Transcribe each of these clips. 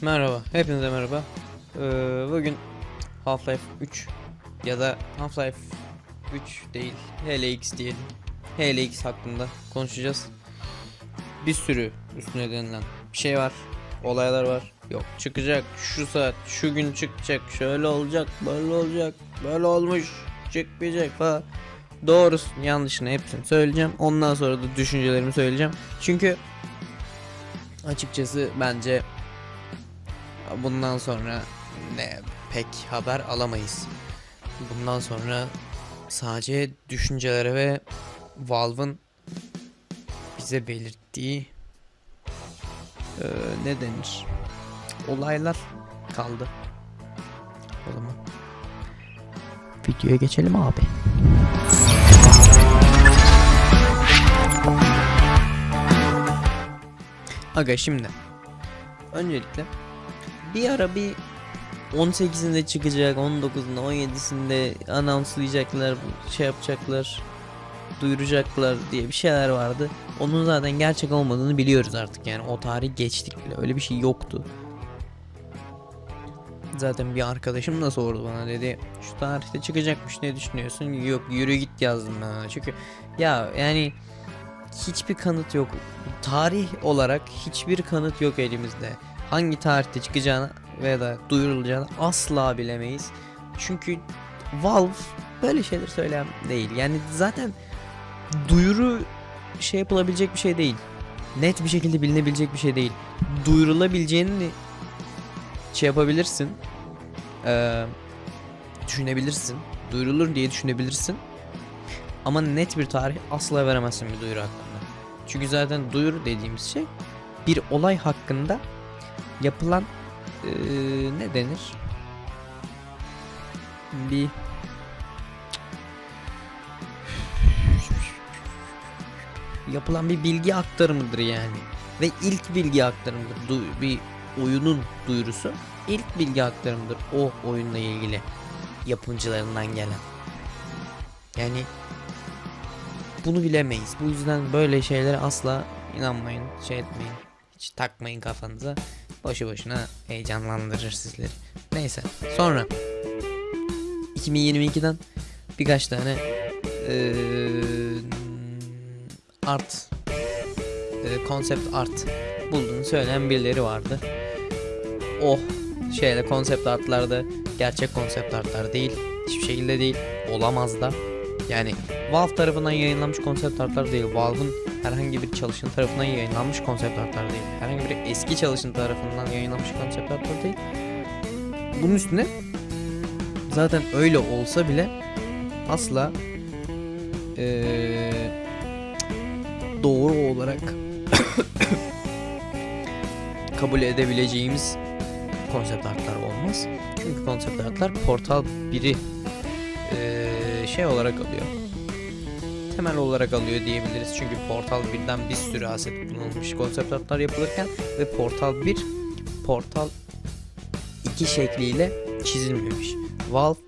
Merhaba, hepinize merhaba. Ee, bugün Half-Life 3 ya da Half-Life 3 değil, HLX diyelim. HLX hakkında konuşacağız. Bir sürü üstüne denilen bir şey var, olaylar var. Yok çıkacak, şu saat, şu gün çıkacak, şöyle olacak, böyle olacak, böyle olmuş, çıkmayacak falan. Doğrusu, yanlışını hepsini söyleyeceğim. Ondan sonra da düşüncelerimi söyleyeceğim. Çünkü açıkçası bence Bundan sonra ne pek haber alamayız. Bundan sonra sadece düşüncelere ve Valve'ın bize belirttiği eee, ne denir? Olaylar kaldı. O zaman videoya geçelim abi. Aga şimdi öncelikle bir ara bir 18'inde çıkacak, 19'unda, 17'sinde anonslayacaklar, şey yapacaklar, duyuracaklar diye bir şeyler vardı. Onun zaten gerçek olmadığını biliyoruz artık yani o tarih geçtik bile öyle bir şey yoktu. Zaten bir arkadaşım da sordu bana dedi şu tarihte çıkacakmış ne düşünüyorsun? Yok yürü git yazdım ben çünkü ya yani hiçbir kanıt yok. Tarih olarak hiçbir kanıt yok elimizde hangi tarihte çıkacağını veya da duyurulacağını asla bilemeyiz. Çünkü Valve böyle şeyler söyleyen değil. Yani zaten duyuru şey yapılabilecek bir şey değil. Net bir şekilde bilinebilecek bir şey değil. Duyurulabileceğini şey yapabilirsin. Ee, düşünebilirsin. Duyurulur diye düşünebilirsin. Ama net bir tarih asla veremezsin bir duyuru hakkında. Çünkü zaten duyuru dediğimiz şey bir olay hakkında yapılan eee, ne denir? Bir yapılan bir bilgi aktarımıdır yani. Ve ilk bilgi aktarımıdır. Du- bir oyunun duyurusu ilk bilgi aktarımıdır o oyunla ilgili yapımcılarından gelen. Yani bunu bilemeyiz. Bu yüzden böyle şeylere asla inanmayın, şey etmeyin. Hiç takmayın kafanıza. Boşu boşuna heyecanlandırır sizleri. Neyse. Sonra 2022'den birkaç tane eee, art konsept art bulduğunu söyleyen birileri vardı. O şeyle konsept artlarda gerçek konsept artlar değil. Hiçbir şekilde değil. Olamaz da. Yani Valve tarafından yayınlanmış konsept artlar değil. Valve'ın herhangi bir çalışan tarafından yayınlanmış konsept artlar değil. Herhangi bir eski çalışan tarafından yayınlanmış konsept artlar değil. Bunun üstüne zaten öyle olsa bile asla eee, doğru olarak kabul edebileceğimiz konsept artlar olmaz. Çünkü konsept artlar Portal 1'i eee, şey olarak alıyor temel olarak alıyor diyebiliriz. Çünkü Portal 1'den bir sürü aset kullanılmış konsept artlar yapılırken ve Portal 1 Portal 2 şekliyle çizilmemiş. Valve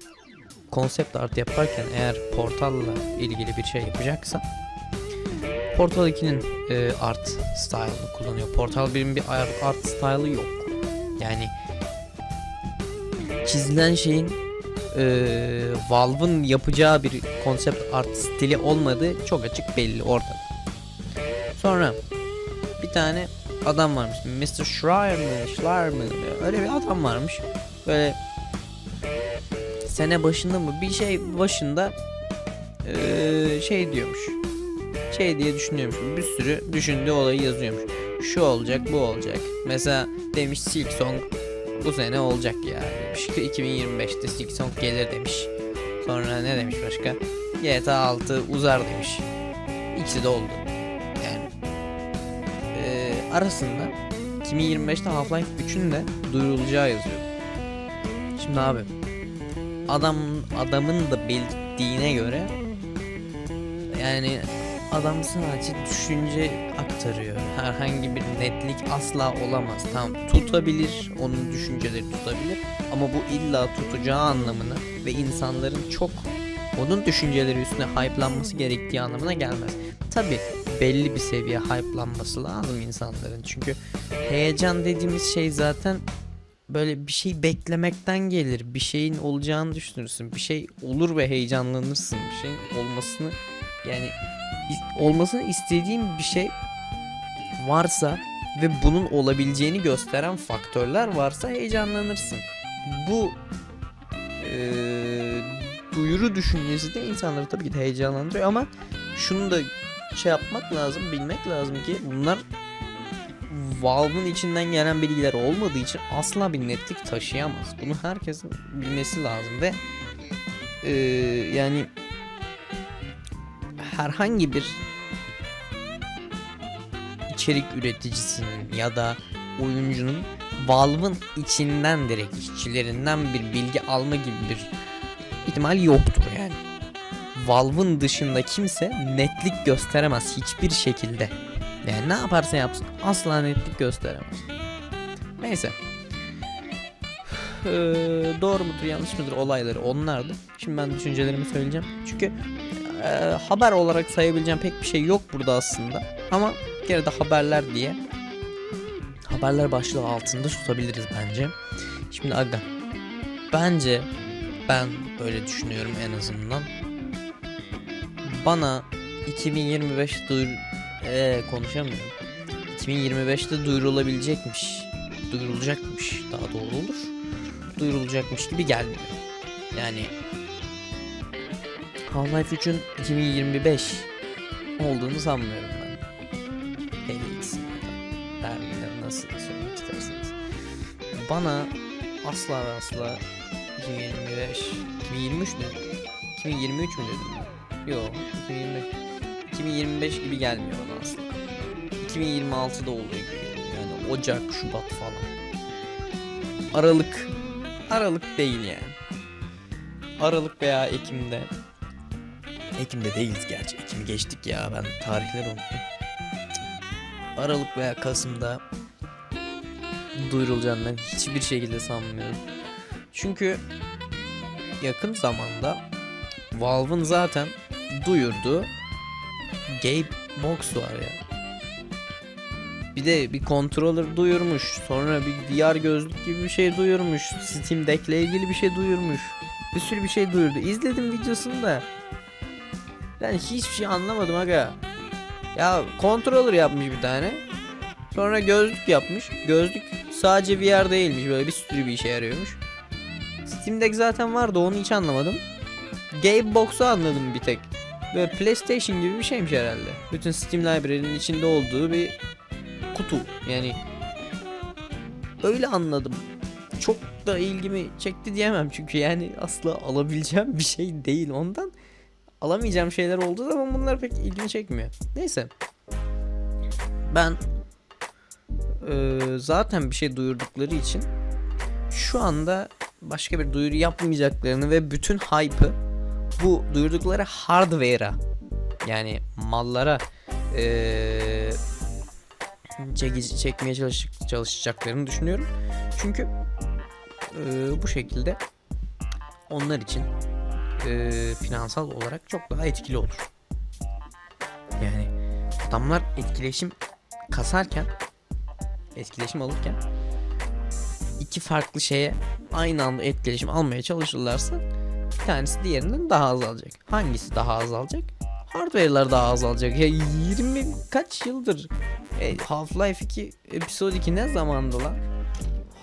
konsept art yaparken eğer Portal'la ilgili bir şey yapacaksa Portal 2'nin e, art style'ını kullanıyor. Portal 1'in bir art, art style'ı yok. Yani çizilen şeyin e, Valve'ın yapacağı bir konsept art stili olmadığı çok açık belli ortada. Sonra bir tane adam varmış. Mr. Schreier mı? Schreier mı? Öyle bir adam varmış. Böyle sene başında mı? Bir şey başında e, şey diyormuş. Şey diye düşünüyormuş. Bir sürü düşündüğü olayı yazıyormuş. Şu olacak, bu olacak. Mesela demiş Silk Song bu sene olacak ya demiş ki 2025'te Silksong gelir demiş. Sonra ne demiş başka? GTA 6 uzar demiş. İkisi de oldu. Yani eee, arasında 2025'te Half-Life 3'ün de duyurulacağı yazıyor. Şimdi abi adam adamın da belirttiğine göre yani adam sadece düşünce aktarıyor. Herhangi bir netlik asla olamaz. Tamam tutabilir, onun düşünceleri tutabilir ama bu illa tutacağı anlamına ve insanların çok onun düşünceleri üstüne hype'lanması gerektiği anlamına gelmez. Tabi belli bir seviye hype'lanması lazım insanların. Çünkü heyecan dediğimiz şey zaten böyle bir şey beklemekten gelir. Bir şeyin olacağını düşünürsün. Bir şey olur ve heyecanlanırsın. Bir şeyin olmasını yani olmasını istediğin bir şey varsa ve bunun olabileceğini gösteren faktörler varsa heyecanlanırsın. Bu eee, duyuru düşüncesi de insanları tabii ki de heyecanlandırıyor ama şunu da şey yapmak lazım, bilmek lazım ki bunlar Valve'ın içinden gelen bilgiler olmadığı için asla bir netlik taşıyamaz. Bunu herkesin bilmesi lazım ve eee, yani herhangi bir içerik üreticisinin ya da oyuncunun Valve'ın içinden direkt işçilerinden bir bilgi alma gibi bir ihtimal yoktur yani. Valve'ın dışında kimse netlik gösteremez hiçbir şekilde. Yani ne yaparsa yapsın asla netlik gösteremez. Neyse. Ee, doğru mudur yanlış mıdır olayları onlardı. Şimdi ben düşüncelerimi söyleyeceğim. Çünkü e, haber olarak sayabileceğim pek bir şey yok burada aslında. Ama kere de haberler diye haberler başlığı altında tutabiliriz bence. Şimdi aga bence ben böyle düşünüyorum en azından. Bana 2025 duyur ee, konuşamıyorum. 2025'te duyurulabilecekmiş. Duyurulacakmış daha doğru olur. Duyurulacakmış gibi gelmiyor. Yani Half-Life 3'ün 2025 olduğunu sanmıyorum ben. Ya da Terminal nasıl söylemek isterseniz. Bana asla ve asla 2025 2023 mü? 2023 mü dedim ben? Yok 2025 2025 gibi gelmiyor bana asla. 2026'da olduğu gibi. Yani Ocak, Şubat falan. Aralık. Aralık değil yani. Aralık veya Ekim'de. Ekim'de değiliz gerçi. Ekim'i geçtik ya ben tarihleri unuttum. Aralık veya Kasım'da duyurulacağını hiçbir şekilde sanmıyorum. Çünkü yakın zamanda Valve'ın zaten duyurduğu Game Box var ya. Bir de bir controller duyurmuş. Sonra bir VR gözlük gibi bir şey duyurmuş. Steam Deck'le ilgili bir şey duyurmuş. Bir sürü bir şey duyurdu. İzledim videosunu da. Ben hiçbir şey anlamadım aga. Ya controller yapmış bir tane. Sonra gözlük yapmış. Gözlük sadece VR değilmiş. Böyle bir sürü bir işe yarıyormuş. Steam zaten vardı onu hiç anlamadım. Game Box'u anladım bir tek. Böyle PlayStation gibi bir şeymiş herhalde. Bütün Steam Library'nin içinde olduğu bir kutu. Yani öyle anladım. Çok da ilgimi çekti diyemem çünkü yani asla alabileceğim bir şey değil ondan. Alamayacağım şeyler olduğu zaman bunlar pek ilgimi çekmiyor. Neyse. Ben eee, zaten bir şey duyurdukları için şu anda başka bir duyuru yapmayacaklarını ve bütün hype'ı bu duyurdukları hardware'a yani mallara eee çekici, çekmeye çalış, çalışacaklarını düşünüyorum. Çünkü eee, bu şekilde onlar için eee, finansal olarak çok daha etkili olur. Yani adamlar etkileşim kasarken etkileşim alırken iki farklı şeye aynı anda etkileşim almaya çalışırlarsa bir tanesi diğerinden daha az alacak. Hangisi daha az alacak? Hardware'lar daha az alacak. Ya 20 kaç yıldır e, Half-Life 2 Episode 2 ne zamandı lan?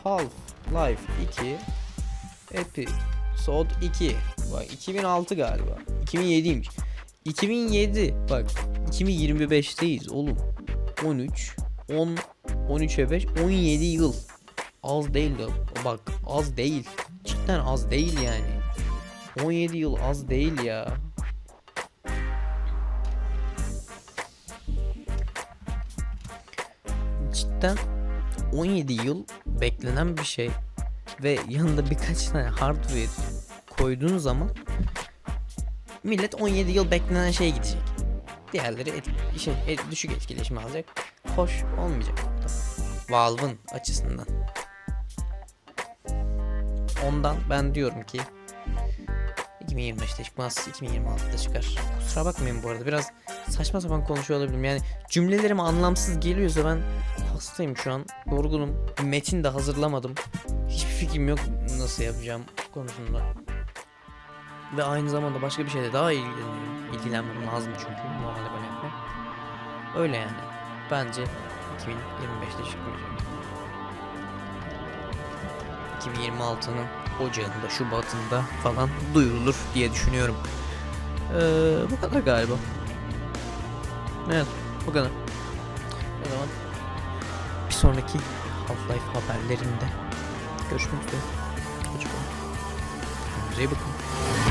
Half-Life 2 Episode 2 Bak 2006 galiba. 2007'ymiş 2007 bak 2025'teyiz oğlum. 13 10 13'e 5 17 yıl. Az değil de bak az değil. Cidden az değil yani. 17 yıl az değil ya. Cidden 17 yıl beklenen bir şey ve yanında birkaç tane hardware koyduğun zaman millet 17 yıl beklenen şey gidecek. Diğerleri et, şey, et- düşük etkileşim alacak. Hoş olmayacak. Valve'ın açısından. Ondan ben diyorum ki 2025'te çıkmaz, 2026'da çıkar. Kusura bakmayın bu arada biraz saçma sapan konuşuyor olabilirim. Yani cümlelerim anlamsız geliyorsa ben hastayım şu an. Yorgunum. Metin de hazırlamadım. hiçbir fikrim yok nasıl yapacağım konusunda. Ve aynı zamanda başka bir şeyle daha ilgileniyorum. İlgilenmem lazım çünkü normalde böyle yapmam. Öyle yani. Bence 2025'te çıkmayacak. 2026'nın Ocağında, Şubat'ında falan duyurulur diye düşünüyorum. Ee, bu kadar galiba. Evet, bu kadar. O zaman bir sonraki Half-Life haberlerinde görüşmek üzere. Hoşçakalın. Kendinize iyi bakın.